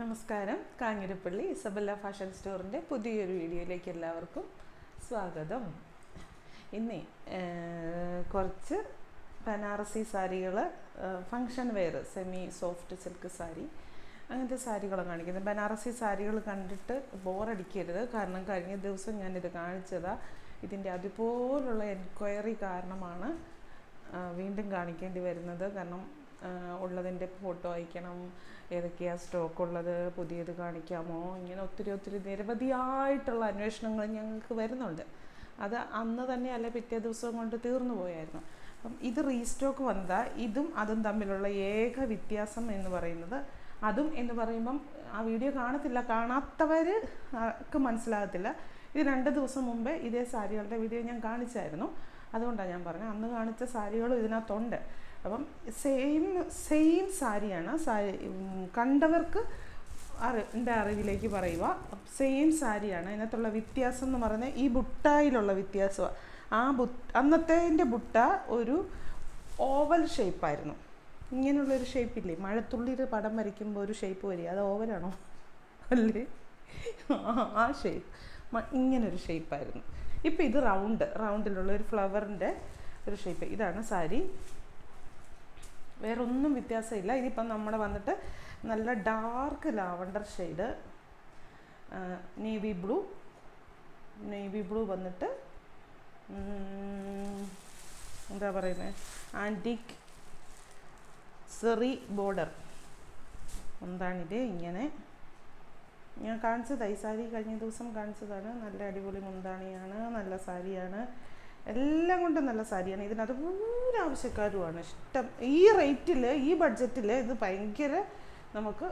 നമസ്കാരം. Kanjirappally Isabella fashion സ്റ്റോറിന്റെ പുതിയൊരു വീഡിയോയിലേക്ക് എല്ലാവർക്കും സ്വാഗതം. ഇന്ന് കുറച്ച് ബനാറസി സാരികൾ function wear semi soft silk sari അങ്ങനത്തെ സാരികളാണ് കാണിക്കുന്നത്. ബനാറസി സാരികൾ കണ്ടിട്ട് ബോറടിക്കരുത്. കാരണം കഴിഞ്ഞ ദിവസം ഞാനിത് കാണിച്ചതാ. ഇതിന്റെ അതുപോലുള്ള എൻക്വയറി കാരണമാണ് വീണ്ടും കാണിക്കേണ്ടി വരുന്നത്. കാരണം ഉള്ളതിന്റെ ഫോട്ടോ അയക്കണം. ഏതൊക്കെയാണ് സ്റ്റോക്ക് ഉള്ളത് പുതിയത് കാണിക്കാമോ? ഇങ്ങനെ ഒത്തിരി ഒത്തിരി നിരവധിയായിട്ടുള്ള അന്വേഷണങ്ങൾ ഞങ്ങൾക്ക് വരുന്നുണ്ട്. അത് അന്ന് തന്നെ അല്ല പിറ്റേ ദിവസം കൊണ്ട് തീർന്നു പോയായിരുന്നു. അപ്പം ഇത് റീസ്റ്റോക്ക് വന്നതാ. ഇതും അതും തമ്മിലുള്ള ഏക വ്യത്യാസം എന്ന് പറയുന്നത് അതും എന്ന് പറയുമ്പം ആ വീഡിയോ കാണത്തില്ല. കാണാത്തവർക്ക് മനസ്സിലാകത്തില്ല. ഇത് രണ്ട് ദിവസം മുമ്പേ ഇതേ സാരികളുടെ വീഡിയോ ഞാൻ കാണിച്ചായിരുന്നു. അതുകൊണ്ടാണ് ഞാൻ പറഞ്ഞത്. അന്ന് കാണിച്ച സാരികളും ഇതിനകത്തുണ്ട്. അപ്പം സെയിം സെയിം സാരിയാണ്. സാരി കണ്ടവർക്ക് അറി എന്റെ അറിവിലേക്ക് പറയുക. സെയിം സാരിയാണ്. അതിനകത്തുള്ള വ്യത്യാസം എന്ന് പറയുന്നത് ഈ ബുട്ടായിലുള്ള വ്യത്യാസമാണ് ആ ബുട്ട് അന്നത്തേന്റെ ബുട്ട ഒരു ഓവൽ ഷേപ്പായിരുന്നു. ഇങ്ങനെയുള്ളൊരു ഷേപ്പില്ലേ? മഴത്തുള്ളിൽ പടം വരയ്ക്കുമ്പോൾ ഒരു ഷേപ്പ് വരിക. അത് ഓവലാണോ? അല്ലേ? ആ ഷേപ്പ്. ഇങ്ങനൊരു ഷേപ്പായിരുന്നു. ഇപ്പം ഇത് റൗണ്ട്. റൗണ്ടിലുള്ള ഒരു ഫ്ലവറിന്റെ ഒരു ഷേപ്പ്. ഇതാണ് സാരി. വേറെ ഒന്നും വ്യത്യാസമില്ല. ഇതിപ്പം നമ്മുടെ വന്നിട്ട് നല്ല dark lavender shade navy blue navy blue വന്നിട്ട് എന്താ പറയുന്നത് ആന്റിക് സെറി ബോർഡർ എന്താണിത്? ഇങ്ങനെ. ഞാൻ കാണിച്ചത്. ഈ സാരി കഴിഞ്ഞ ദിവസം കാണിച്ചതാണ്. നല്ല അടിപൊളി മുന്താണിയാണ്. നല്ല സാരിയാണ്. എല്ലാം കൊണ്ടും നല്ല സാരിയാണ്. ഇതിന് പൂര ആവശ്യക്കാരുമാണ്. ഇഷ്ടം. ഈ റേറ്റിൽ ഈ ബഡ്ജറ്റിൽ ഇത് ഭയങ്കര നമുക്ക്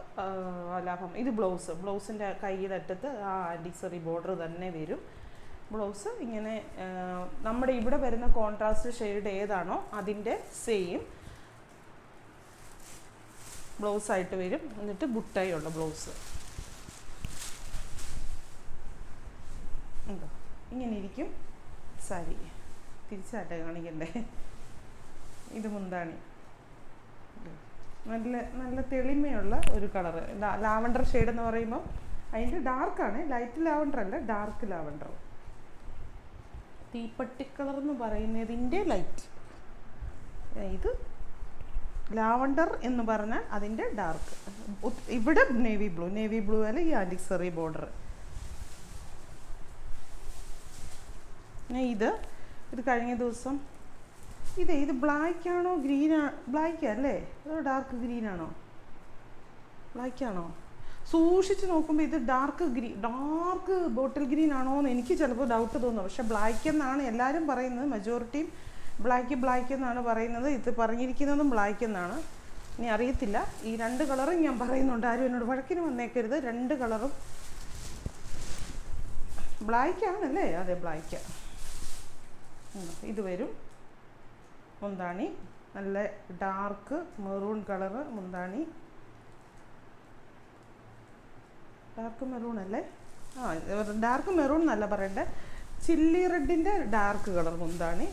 ലാഭം. ഇത് ബ്ലൗസ്. ബ്ലൗസിന്റെ കയ്യിലറ്റത്ത് ആ ആന്റിക്സറി ബോർഡർ തന്നെ വരും. ബ്ലൗസ് ഇങ്ങനെ നമ്മുടെ ഇവിടെ വരുന്ന കോൺട്രാസ്റ്റ് ഷെയ്ഡ് ഏതാണോ അതിന്റെ സെയിം ബ്ലൗസ് ആയിട്ട് വരും. എന്നിട്ട് ബുട്ടായുള്ള ബ്ലൗസ്. ഉണ്ടോ? ഇങ്ങനെ ഇരിക്കും സാരി. തിരിച്ചാട്ടെ കാണിക്കണ്ടേ? ഇത് മുന്താണി. നല്ല നല്ല തെളിമയുള്ള ഒരു കളറ് ലാവണ്ടർ ഷെയ്ഡ് എന്ന് പറയുമ്പോൾ അതിന്റെ ഡാർക്കാണ് ലൈറ്റ് ലാവണ്ടർ അല്ല ഡാർക്ക് ലാവണ്ടർ. തീപ്പട്ടി കളർ എന്ന് പറയുന്നതിന്റെ ലൈറ്റ് ഇത് ലാവണ്ടർ എന്ന് പറഞ്ഞാൽ അതിന്റെ ഡാർക്ക് ഇവിടെ നേവി ബ്ലൂ നേവി ബ്ലൂ അല്ല ഈ ആന്റിക്സറി ബോർഡർ ഇത് ഇത് കഴിഞ്ഞ ദിവസം. ഇത് ഇത് ബ്ലാക്ക് ആണോ ഗ്രീൻ ആ ബ്ലാക്ക് അല്ലേ? അതോ ഡാർക്ക് ഗ്രീൻ ആണോ? ബ്ലാക്ക് ആണോ? സൂക്ഷിച്ച് നോക്കുമ്പോൾ ഇത് dark green dark bottle green ആണോ എന്ന് എനിക്ക് ചിലപ്പോൾ ഡൗട്ട് തോന്നും. പക്ഷെ ബ്ലാക്ക് എന്നാണ് എല്ലാവരും പറയുന്നത്. മെജോറിറ്റിയും ബ്ലാക്ക് ബ്ലാക്ക് എന്നാണ് പറയുന്നത്. ഇത് പറഞ്ഞിരിക്കുന്നതും ബ്ലാക്ക് എന്നാണ്. ഇനി അറിയത്തില്ല. ഈ രണ്ട് കളറും ഞാൻ പറയുന്നുണ്ട്. ആരും എന്നോട് വഴക്കിന് വന്നേക്കരുത്. രണ്ട് കളറും ബ്ലാക്ക് ആണല്ലേ? അതെ ബ്ലാക്ക് ഇത് വരും. മുന്താണി. നല്ല ഡാർക്ക് മെറൂൺ കളറ് മുന്താണി. ഡാർക്ക് മെറൂൺ അല്ലേ? ആ ഡാർക്ക് മെറൂൺ എന്നല്ല പറയണ്ടേ. ചില്ലി റെഡിന്റെ ഡാർക്ക് കളർ മുന്താണി.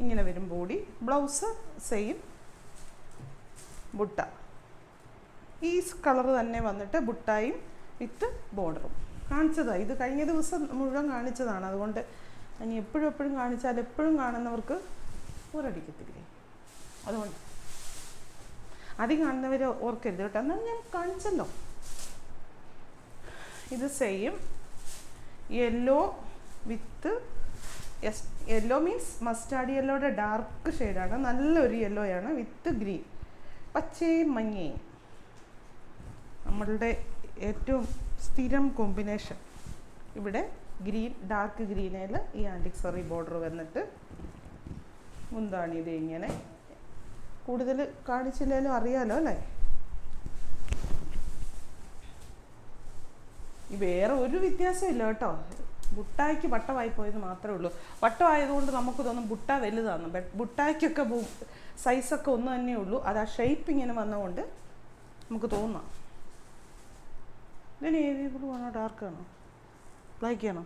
ഇങ്ങനെ വരും ബോഡി ബ്ലൗസ് സെയിം ബുട്ട. ഈ കളർ തന്നെ വന്നിട്ട് ബുട്ടായും വിത്ത് ബോർഡറും കാണിച്ചതാണ് ഇത് കഴിഞ്ഞ ദിവസം മുഴുവൻ കാണിച്ചതാണ്. അതുകൊണ്ട് ഇനി എപ്പോഴും എപ്പോഴും കാണിച്ചാൽ എപ്പോഴും കാണുന്നവർക്ക് ഊരടിക്കത്തില്ലേ അതുകൊണ്ട് അധികം കാണുന്നവർ ഓർക്കരുത് കേട്ടോ. എന്നാൽ ഞാൻ കാണിച്ചല്ലോ. ഇത് same yellow with yellow means mustard യെല്ലോയുടെ dark ഷെയ്ഡാണ് നല്ലൊരു യെല്ലോയാണ് വിത്ത് ഗ്രീൻ പച്ചയും മഞ്ഞയും നമ്മളുടെ ഏറ്റവും സ്ഥിരം കോമ്പിനേഷൻ ഇവിടെ ഗ്രീൻ ഡാർക്ക് ഗ്രീനിൽ ഈ ആന്റിക്സറി ബോർഡർ വന്നിട്ട് മുന്താണി ഇത് ഇങ്ങനെ. കൂടുതൽ കാണിച്ചില്ലെങ്കിലും അറിയാലോ അല്ലേ? വേറെ ഒരു വ്യത്യാസമില്ല കേട്ടോ. ബുട്ടായ്ക്ക് വട്ടമായി പോയത് മാത്രമേ ഉള്ളൂ. വട്ടമായതുകൊണ്ട് നമുക്ക് തോന്നും ബുട്ട വലുതാണ്. ബട്ട് ബുട്ടായ്ക്കൊക്കെ സൈസൊക്കെ ഒന്ന് തന്നെ ഉള്ളൂ. അത് ആ ഷേപ്പ് ഇങ്ങനെ വന്നതുകൊണ്ട് നമുക്ക് തോന്നാം. ഇതിന് ഏരിയ ബ്ലൂ ആണോ? ഡാർക്ക് ആണോ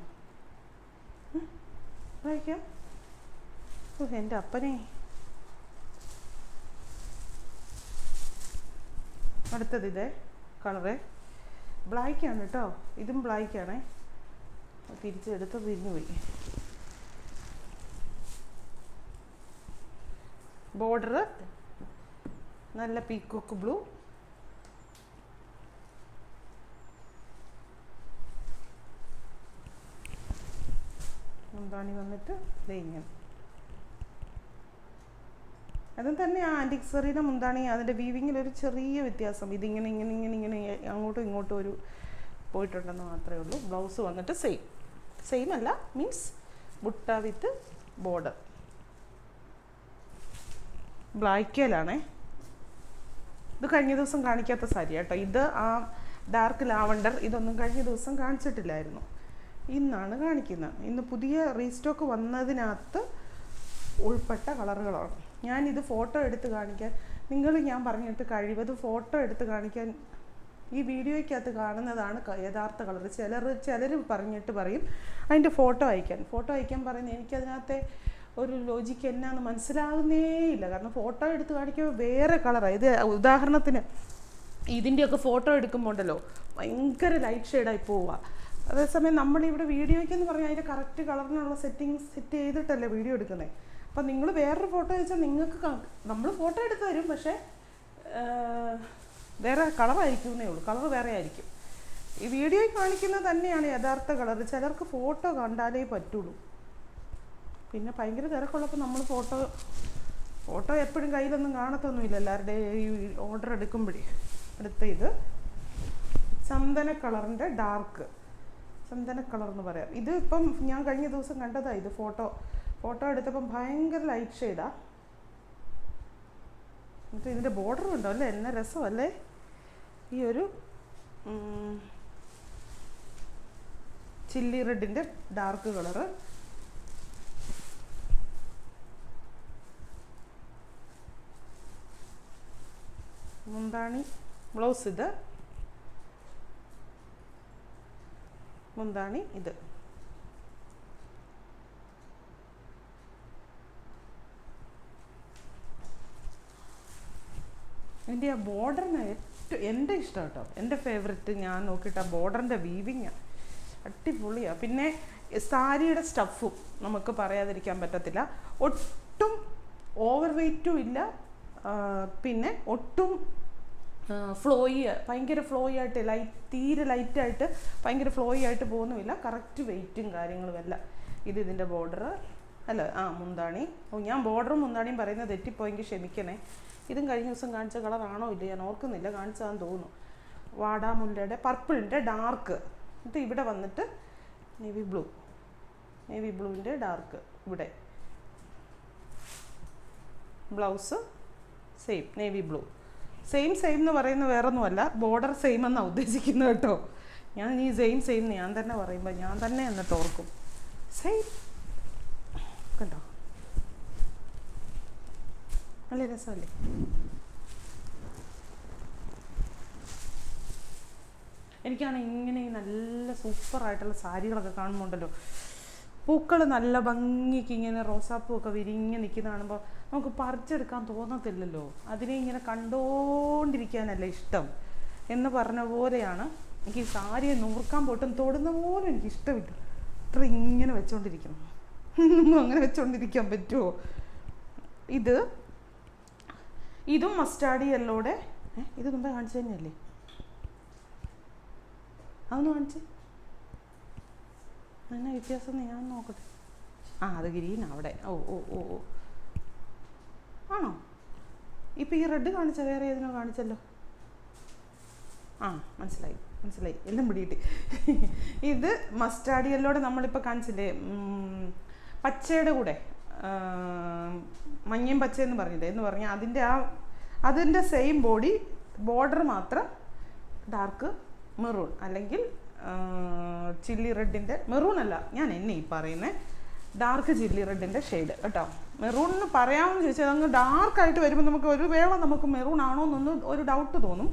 ബ്ലാക്ക് ആണോ ചെയ്യാം ഓ എന്റെ അപ്പനെ. അടുത്തത് ഇതേ കളറ്. ബ്ലാക്കാണ് കേട്ടോ. ഇതും ബ്ലാക്കാണേ തിരിച്ചെടുത്ത് തിരിഞ്ഞു പോയി. ബോർഡർ നല്ല പീക്കോക്ക് ബ്ലൂ മുന്താണി വന്നിട്ട് ദേ ഇങ്ങനെ. അതും തന്നെ ആ ആന്റിക്സറിയുടെ മുന്താണി അതിന്റെ വീവിങ്ങിൽ ഒരു ചെറിയ വ്യത്യാസം. ഇതിങ്ങനെ ഇങ്ങനെ ഇങ്ങനെ ഇങ്ങനെ അങ്ങോട്ടും ഇങ്ങോട്ടും ഒരു പോയിട്ടുണ്ടെന്ന് മാത്രമേ ഉള്ളൂ. ബ്ലൗസ് വന്നിട്ട് സെയിം സെയിം അല്ല മീൻസ് ബുട്ട വിത്ത് ബോർഡർ ബ്ലാക്കേലാണേ ഇത് കഴിഞ്ഞ ദിവസം കാണിക്കാത്ത സാരി കേട്ടോ. ഇത് ആ ഡാർക്ക് ലാവണ്ടർ ഇതൊന്നും കഴിഞ്ഞ ദിവസം കാണിച്ചിട്ടില്ലായിരുന്നു. ഇന്നാണ് കാണിക്കുന്നത്. ഇന്ന് പുതിയ റീസ്റ്റോക്ക് വന്നതിനകത്ത് ഉൾപ്പെട്ട കളറുകളാണ്. ഞാനിത് ഫോട്ടോ എടുത്ത് കാണിക്കാൻ നിങ്ങൾ ഞാൻ പറഞ്ഞിട്ട് കഴിവത് ഫോട്ടോ എടുത്ത് കാണിക്കാൻ ഈ വീഡിയോയ്ക്കകത്ത് കാണുന്നതാണ് യഥാർത്ഥ കളർ ചിലർ ചിലർ പറഞ്ഞിട്ട് പറയും അതിന്റെ ഫോട്ടോ അയക്കാൻ. ഫോട്ടോ അയക്കാൻ പറയുന്നത് എനിക്കതിനകത്തെ ഒരു ലോജിക്ക് എന്നാന്ന് മനസ്സിലാകുന്നേ ഇല്ല. കാരണം ഫോട്ടോ എടുത്ത് കാണിക്കുമ്പോൾ വേറെ കളറാണ് ഇത് ഉദാഹരണത്തിന് ഇതിന്റെയൊക്കെ ഫോട്ടോ എടുക്കുമ്പോൾ ഉണ്ടല്ലോ ഭയങ്കര ലൈറ്റ് ഷെയ്ഡായി പോവുക അതേസമയം നമ്മളിവിടെ വീഡിയോയ്ക്ക് എന്ന് പറഞ്ഞാൽ അതിന്റെ കറക്റ്റ് കളറിനുള്ള സെറ്റിങ്സ് സെറ്റ് ചെയ്തിട്ടല്ലേ വീഡിയോ എടുക്കുന്നത് അപ്പം നിങ്ങൾ വേറൊരു ഫോട്ടോ വെച്ചാൽ നിങ്ങൾക്ക് നമ്മൾ ഫോട്ടോ എടുത്ത് തരും പക്ഷേ വേറെ വേറെ കളറായിരിക്കുന്നേ ഉള്ളൂ. കളർ വേറെ ആയിരിക്കും. ഈ വീഡിയോയിൽ കാണിക്കുന്നത് തന്നെയാണ് യഥാർത്ഥ കളർ ചിലർക്ക് ഫോട്ടോ കണ്ടാലേ പറ്റുള്ളൂ. പിന്നെ ഭയങ്കര തിരക്കുള്ളപ്പോൾ നമ്മൾ ഫോട്ടോ ഫോട്ടോ എപ്പോഴും കയ്യിലൊന്നും കാണത്തൊന്നുമില്ല. എല്ലാവരുടെ ഈ ഓർഡർ എടുക്കുമ്പോഴേ. അടുത്ത ഇത് ചന്ദന കളറിന്റെ ഡാർക്ക്. ചന്ദന കളർ എന്ന് പറയാം. ഇത് ഇപ്പം ഞാൻ കഴിഞ്ഞ ദിവസം കണ്ടതാണ് ഇത് ഫോട്ടോ. ഫോട്ടോ എടുത്തപ്പം ഭയങ്കര ലൈറ്റ് ഷെയ്ഡാ എന്നിട്ട് ഇതിന്റെ ബോർഡർ ഉണ്ടോ അല്ലേ? എന്നെ രസമല്ലേ? ഈ ഒരു ചില്ലി റെഡിന്റെ ഡാർക്ക് കളറ് മുന്താണി ബ്ലൗസ് ഇത്. മുന്താണി ഇത്. എന്റെ ആ ബോർഡറിന് ഏറ്റവും എന്റെ ഇഷ്ടം കേട്ടോ. എന്റെ ഫേവററ്റ് ഞാൻ നോക്കിയിട്ട് ആ ബോർഡറിന്റെ വീവിങ് അടിപൊളിയാണ് പിന്നെ സാരിയുടെ സ്റ്റഫും നമുക്ക് പറയാതിരിക്കാൻ പറ്റത്തില്ല. ഒട്ടും ഓവർ വെയ്റ്റും ഇല്ല. പിന്നെ ഒട്ടും ഫ്ലോയി ഭയങ്കര ഫ്ലോയി ആയിട്ട് ലൈറ്റ് തീരെ ലൈറ്റായിട്ട് ഭയങ്കര ഫ്ലോയി ആയിട്ട് പോകുന്നുമില്ല. കറക്റ്റ് വെയിറ്റും കാര്യങ്ങളും എല്ലാം. ഇത് ഇതിന്റെ ബോർഡർ അല്ല ആ മുന്താണി. ഓ ഞാൻ ബോർഡറും മുന്താണിയും പറയുന്നത് തെറ്റിപ്പോയെങ്കിൽ ക്ഷമിക്കണേ. ഇതും കഴിഞ്ഞ ദിവസം കാണിച്ച കളറാണോ ഇല്ല ഞാൻ ഓർക്കുന്നില്ല. കാണിച്ചതാന്ന് തോന്നുന്നു. വാടാമുല്ലയുടെ പർപ്പിളിന്റെ ഡാർക്ക് എന്നിട്ട് ഇവിടെ വന്നിട്ട് നേവി ബ്ലൂ നേവി ബ്ലൂവിന്റെ ഡാർക്ക് ഇവിടെ. Blouse same navy blue same same എന്ന് പറയുന്നത് വേറൊന്നുമല്ല. ബോർഡർ സെയിം എന്നാണ് ഉദ്ദേശിക്കുന്നത് കേട്ടോ. ഞാൻ ഈ സെയിം സെയിം ഞാൻ തന്നെ പറയുമ്പോൾ ഞാൻ തന്നെ എന്നിട്ട് ഓർക്കും സെയിം കണ്ടോ? നല്ല രസമല്ലേ? എനിക്കാണെങ്കിൽ ഇങ്ങനെ നല്ല സൂപ്പറായിട്ടുള്ള സാരികളൊക്കെ കാണുമ്പോണ്ടല്ലോ. പൂക്കൾ നല്ല ഭംഗിക്ക് ഇങ്ങനെ റോസാപ്പൂ ഒക്കെ വിരിഞ്ഞ് നിൽക്കുന്ന കാണുമ്പോൾ നമുക്ക് പറിച്ചെടുക്കാൻ തോന്നത്തില്ലല്ലോ. അതിനെ ഇങ്ങനെ കണ്ടോണ്ടിരിക്കാനല്ല ഇഷ്ടം. എന്ന് പറഞ്ഞ പോലെയാണ് എനിക്ക് ഈ സാരിയെ നൂർക്കാൻ പോട്ടും തൊടുന്ന പോലും എനിക്ക് ഇഷ്ടമില്ല. ഇത്ര ഇങ്ങനെ വെച്ചോണ്ടിരിക്കണം. അങ്ങനെ വെച്ചോണ്ടിരിക്കാൻ പറ്റുമോ ഇത് ഇതും മസ്റ്റാർഡ് യെല്ലോടെ. ഇത് മുമ്പേ കാണിച്ചു തന്നെയല്ലേ അതൊന്ന് കാണിച്ച്. എന്നാ വ്യത്യാസം ഞാൻ നോക്കട്ടെ? ആ അത് ഗ്രീൻ അവിടെ. ഓ ഓ ഓ ഓ. ആണോ? ഇപ്പം ഈ റെഡ് കാണിച്ച വേറെ ഏതിനോ കാണിച്ചല്ലോ? ആ മനസ്സിലായി മനസ്സിലായി. എല്ലാം പിടിയിട്ട്. ഇത് മസ്റ്റാർഡ് യെല്ലോടെ നമ്മളിപ്പോൾ കാണിച്ചില്ലേ? പച്ചയുടെ കൂടെ. മഞ്ഞയും പച്ചയെന്ന് പറഞ്ഞില്ലേ? എന്ന് പറഞ്ഞാൽ അതിന്റെ ആ അതിന്റെ സെയിം ബോഡി ബോർഡർ മാത്രം ഡാർക്ക് മെറൂൺ അല്ലെങ്കിൽ ചില്ലി റെഡിന്റെ മെറൂൺ അല്ല ഞാൻ എന്നെ ഈ പറയുന്നത് ഡാർക്ക് ചില്ലി റെഡിന്റെ ഷെയ്ഡ് കേട്ടോ. മെറൂൺ എന്ന് പറയാമെന്ന് ചോദിച്ചാൽ അങ്ങ് ഡാർക്കായിട്ട് വരുമ്പോൾ നമുക്ക് ഒരു വേള നമുക്ക് മെറൂൺ ആണോ എന്നൊന്ന് ഒരു ഡൗട്ട് തോന്നും.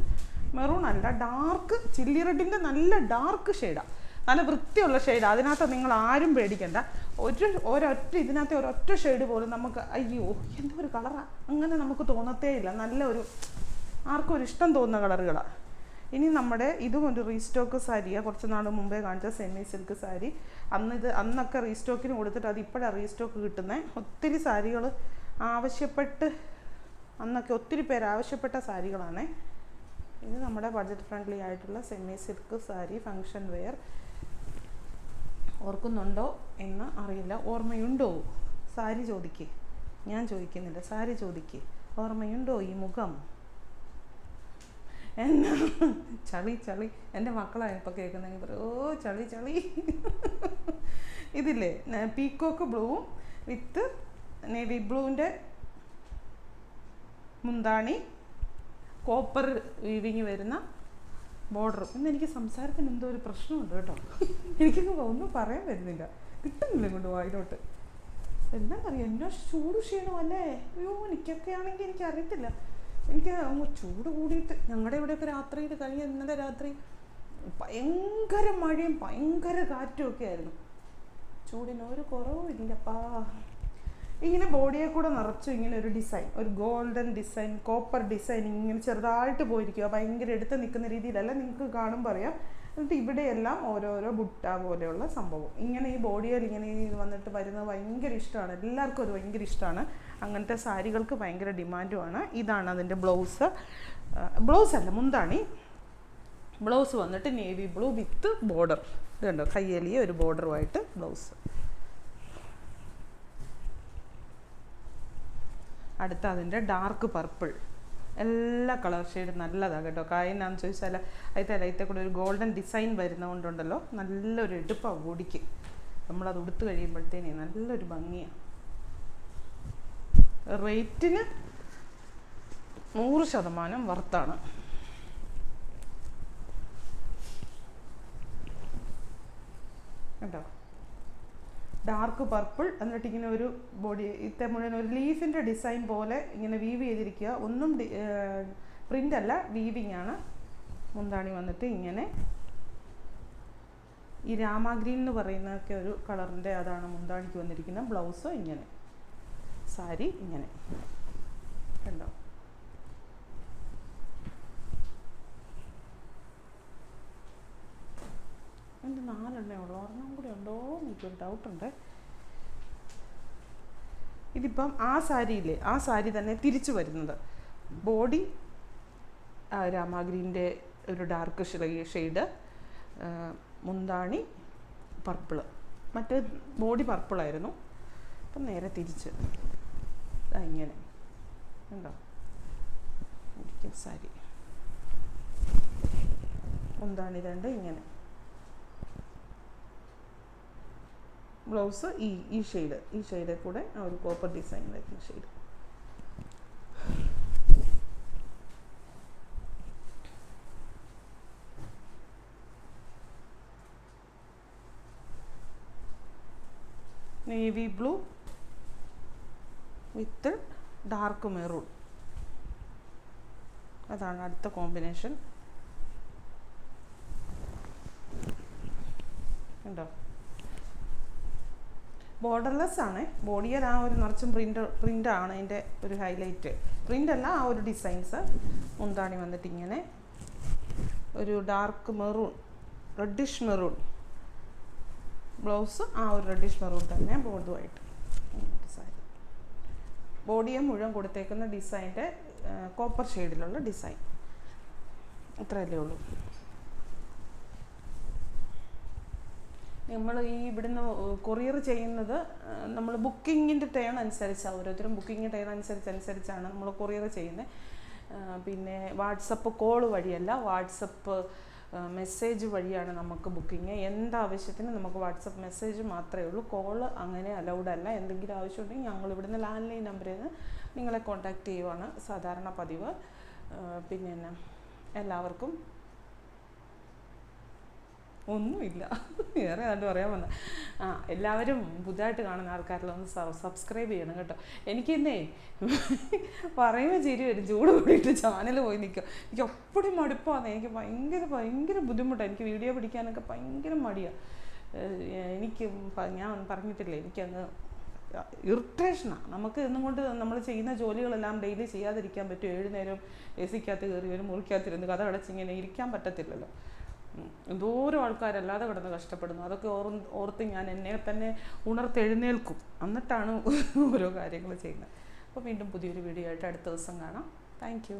മെറൂൺ അല്ല ഡാർക്ക് ചില്ലി റെഡിന്റെ നല്ല ഡാർക്ക് ഷെയ്ഡാണ് നല്ല വൃത്തിയുള്ള ഷെയ്ഡ് അതിനകത്ത് നിങ്ങൾ ആരും പേടിക്കണ്ട. ഒരു ഒരൊറ്റ ഇതിനകത്ത് ഒരൊറ്റ ഷെയ്ഡ് പോലും നമുക്ക് അയ്യോ എന്തോ ഒരു കളറാണ് അങ്ങനെ നമുക്ക് തോന്നത്തേ ഇല്ല നല്ല ഒരു ആർക്കും ഒരു ഇഷ്ടം തോന്നുന്ന കളറുകളാണ് ഇനി നമ്മുടെ ഇതും ഒരു റീസ്റ്റോക്ക് സാരിയാണ് കുറച്ച് നാൾ മുമ്പേ കാണിച്ച സെമി സിൽക്ക് സാരി. അന്ന് ഇത് അന്നൊക്കെ റീസ്റ്റോക്കിന് കൊടുത്തിട്ട് അത് ഇപ്പോഴാണ് റീസ്റ്റോക്ക് കിട്ടുന്നത് ഒത്തിരി സാരികൾ ആവശ്യപ്പെട്ട് അന്നൊക്കെ ഒത്തിരി പേര് ആവശ്യപ്പെട്ട സാരികളാണേ. ഇത് നമ്മുടെ ബഡ്ജറ്റ് ഫ്രണ്ട്ലി ആയിട്ടുള്ള semi silk sari function wear ഓർക്കുന്നുണ്ടോ എന്ന് അറിയില്ല. ഓർമ്മയുണ്ടോ? സാരി ചോദിക്കേ. ഞാൻ ചോദിക്കുന്നില്ല. സാരി ചോദിക്കേ. ഓർമ്മയുണ്ടോ ഈ മുഖം? എന്നാ? ചളി ചളി. എന്റെ മക്കളായപ്പോൾ കേൾക്കുന്നെങ്കിൽ പറയും ഓ ചളി ചളി. ഇതില്ലേ പീക്കോക്ക് ബ്ലൂവും വിത്ത് നേവി ബ്ലൂവിന്റെ മുന്താണി കോപ്പർ വീവിങ് വരുന്ന ബോർഡർ ഇന്ന് എനിക്ക് സംസാരത്തിന് എന്തോ ഒരു പ്രശ്നമുണ്ട് കേട്ടോ. എനിക്കൊന്നും ഒന്നും പറയാൻ വരുന്നില്ല കിട്ടുന്നില്ല കൊണ്ട് വായിലോട്ട്. എന്താ പറയുക എന്നോ ചൂട് ക്ഷീണം അല്ലേ അയ്യോ എനിക്കൊക്കെ ആണെങ്കിൽ എനിക്ക് അറിയത്തില്ല എനിക്ക് ചൂട് കൂടിയിട്ട് ഞങ്ങളുടെ ഇവിടെയൊക്കെ രാത്രിയിൽ കഴിഞ്ഞ ഇന്നലെ രാത്രി ഭയങ്കര മഴയും ഭയങ്കര കാറ്റും ഒക്കെ ആയിരുന്നു. ചൂടിന് ഒരു കുറവും ഇല്ലപ്പാ. ഇങ്ങനെ ബോഡിയെ കൂടെ നിറച്ചു ഇങ്ങനെ ഒരു ഡിസൈൻ ഒരു ഗോൾഡൻ ഡിസൈൻ കോപ്പർ ഡിസൈൻ ഇങ്ങനെ ചെറുതായിട്ട് പോയിരിക്കുക ഭയങ്കര എടുത്ത് നിൽക്കുന്ന രീതിയിലല്ല നിങ്ങൾക്ക് കാണുമ്പോൾ അറിയാം എന്നിട്ട് ഇവിടെയെല്ലാം ഓരോരോ ബുട്ട പോലെയുള്ള സംഭവം. ഇങ്ങനെ ഈ ബോഡിയിൽ ഇങ്ങനെ വന്നിട്ട് വരുന്നത് ഭയങ്കര ഇഷ്ടമാണ്. എല്ലാവർക്കും അത് ഭയങ്കര ഇഷ്ടമാണ്. അങ്ങനത്തെ സാരികൾക്ക് ഭയങ്കര ഡിമാൻഡുമാണ്. ഇതാണ് അതിന്റെ ബ്ലൗസ്. ബ്ലൗസ് അല്ല മുന്താണി. ബ്ലൗസ് വന്നിട്ട് നേവി ബ്ലൂ വിത്ത് ബോർഡർ. ഇതുണ്ടോ കയ്യേലിയ ഒരു ബോർഡറുമായിട്ട് ബ്ലൗസ്. അടുത്ത അതിന്റെ ഡാർക്ക് പർപ്പിൾ. എല്ലാ കളർ ഷെയ്ഡും നല്ലതാണ് കേട്ടോ. കായനാന്ന് ചോദിച്ചാൽ അതിന്റെ ലൈത്തെ കൂടെ ഒരു ഗോൾഡൻ ഡിസൈൻ വരുന്നതുകൊണ്ടുണ്ടല്ലോ നല്ലൊരു എടുപ്പാണ് ബോഡിക്ക് നമ്മളത് ഉടുത്ത് കഴിയുമ്പോഴത്തേനെ നല്ലൊരു ഭംഗിയാണ് റേറ്റിന് നൂറ് ശതമാനം വർത്താണ്. കേട്ടോ? ഡാർക്ക് പർപ്പിൾ എന്നിട്ട് ഇങ്ങനെ ഒരു ബോഡി ഇത്തെ മുഴുവൻ ഒരു ലീഫിന്റെ ഡിസൈൻ പോലെ ഇങ്ങനെ വീവ് ചെയ്തിരിക്കുക. ഒന്നും പ്രിന്റ് അല്ല വീവിങ് ആണ്. മുന്താണി വന്നിട്ട് ഇങ്ങനെ ഈ രാമ ഗ്രീൻ എന്ന് പറയുന്നതൊക്കെ ഒരു കളറിന്റെ അതാണ് മുന്താണിക്ക് വന്നിരിക്കുന്ന ബ്ലൗസ് ഇങ്ങനെ. സാരി ഇങ്ങനെ. കണ്ടോ? എന്റെ നാലെണ്ണേ ഉള്ളൂ? ഒരെണ്ണം ഉണ്ടോ എനിക്കൊരു ഡൗട്ടുണ്ട് ഇതിപ്പം ആ സാരിയില്ലേ ആ സാരി തന്നെ തിരിച്ചു വരുന്നത്. ബോഡി രാമാഗ്രീന്റെ ഒരു ഡാർക്ക് ഷെയ്ഡ് മുന്താണി പർപ്പിൾ മറ്റേ ബോഡി പർപ്പിളായിരുന്നു അപ്പം നേരെ തിരിച്ച്. ഇങ്ങനെ. ഉണ്ടോ സാരി. മുന്താണി രണ്ട് ഇങ്ങനെ. ബ്ലൗസ് ഈ ഈ ഷെയ്ഡ് ഈ ഷെയ്ഡിൽ കൂടെ ആ ഒരു കോപ്പർ ഡിസൈൻ വരുന്ന shade. Navy blue with dark maroon അതാണ് അടുത്ത കോമ്പിനേഷൻ ഉണ്ടോ ബോർഡർലെസ് ആണ്. ബോഡിയിൽ ആ ഒരു നിറച്ചും പ്രിന്റ് ആണ് അതിന്റെ ഒരു ഹൈലൈറ്റ് പ്രിന്റ് അല്ല ആ ഒരു ഡിസൈൻസ് മുന്താണി വന്നിട്ട് ഇങ്ങനെ ഒരു dark maroon reddish maroon blouse ആ ഒരു റെഡിഷ് മെറൂൺ തന്നെ ബോർഡുമായിട്ട് സാരി. ബോഡിയെ മുഴുവൻ കൊടുത്തേക്കുന്ന ഡിസൈന്റെ കോപ്പർ ഷെയ്ഡിലുള്ള ഡിസൈൻ ഇത്രയല്ലേ ഉള്ളൂ. നമ്മൾ ഈ ഇവിടുന്ന് കൊറിയർ ചെയ്യുന്നത് നമ്മൾ ബുക്കിങ്ങിന്റെ ടേൺ അനുസരിച്ചാണ് ഓരോരുത്തരും ബുക്കിംഗ് ടേൺ അനുസരിച്ച് അനുസരിച്ചാണ് നമ്മൾ കൊറിയർ ചെയ്യുന്നത് പിന്നെ വാട്സപ്പ് കോൾ വഴിയല്ല വാട്സപ്പ് മെസ്സേജ് വഴിയാണ് നമുക്ക് ബുക്കിങ്. എന്താവശ്യത്തിന് നമുക്ക് വാട്സപ്പ് മെസ്സേജ് മാത്രമേ ഉള്ളൂ. കോൾ അങ്ങനെ അലൗഡ് അല്ല. എന്തെങ്കിലും ആവശ്യമുണ്ടെങ്കിൽ ഞങ്ങൾ ഇവിടുന്ന് ലാൻഡ് ലൈൻ നമ്പറിൽ നിന്ന് നിങ്ങളെ കോൺടാക്റ്റ് ചെയ്യുവാണ് സാധാരണ പതിവ്. പിന്നെ എല്ലാവർക്കും ഒന്നുമില്ല. വേറെ ആണ്ട് പറയാൻ വന്ന ആ എല്ലാവരും പുതുതായിട്ട് കാണുന്ന ആൾക്കാരിലൊന്ന് സബ്സ്ക്രൈബ് ചെയ്യണം കേട്ടോ. എനിക്കിന്നേ പറയുമ്പോൾ ചിരി വരും ചൂട് കൂടിയിട്ട് ചാനൽ പോയി നിൽക്കും എനിക്ക് എപ്പോഴും മടുപ്പാണ് എനിക്ക് ഭയങ്കര ഭയങ്കര ബുദ്ധിമുട്ടാണ് എനിക്ക് വീഡിയോ പിടിക്കാനൊക്കെ ഭയങ്കര മടിയാണ് എനിക്ക് ഞാൻ പറഞ്ഞിട്ടില്ലേ എനിക്കങ്ങ് ഇറിറ്റേഷനാണ് നമുക്ക് ഇന്നും കൊണ്ട് നമ്മൾ ചെയ്യുന്ന ജോലികളെല്ലാം ഡെയിലി ചെയ്യാതിരിക്കാൻ പറ്റും. ഏഴ് നേരം എ സിക്കകത്ത് കയറി ഒരു മുറിക്കകത്തിരുന്ന് കഥ അടച്ചിങ്ങനെ ഇരിക്കാൻ പറ്റത്തില്ലല്ലോ. എന്തോരം ആൾക്കാരല്ലാതെ കിടന്ന് കഷ്ടപ്പെടുന്നു. അതൊക്കെ ഓർ ഓർത്ത് ഞാൻ എന്നെ തന്നെ ഉണർത്തെഴുന്നേൽക്കും. എന്നിട്ടാണ് ഓരോ കാര്യങ്ങൾ ചെയ്യുന്നത്. അപ്പോൾ വീണ്ടും പുതിയൊരു വീഡിയോ ആയിട്ട് അടുത്ത ദിവസം കാണാം. താങ്ക്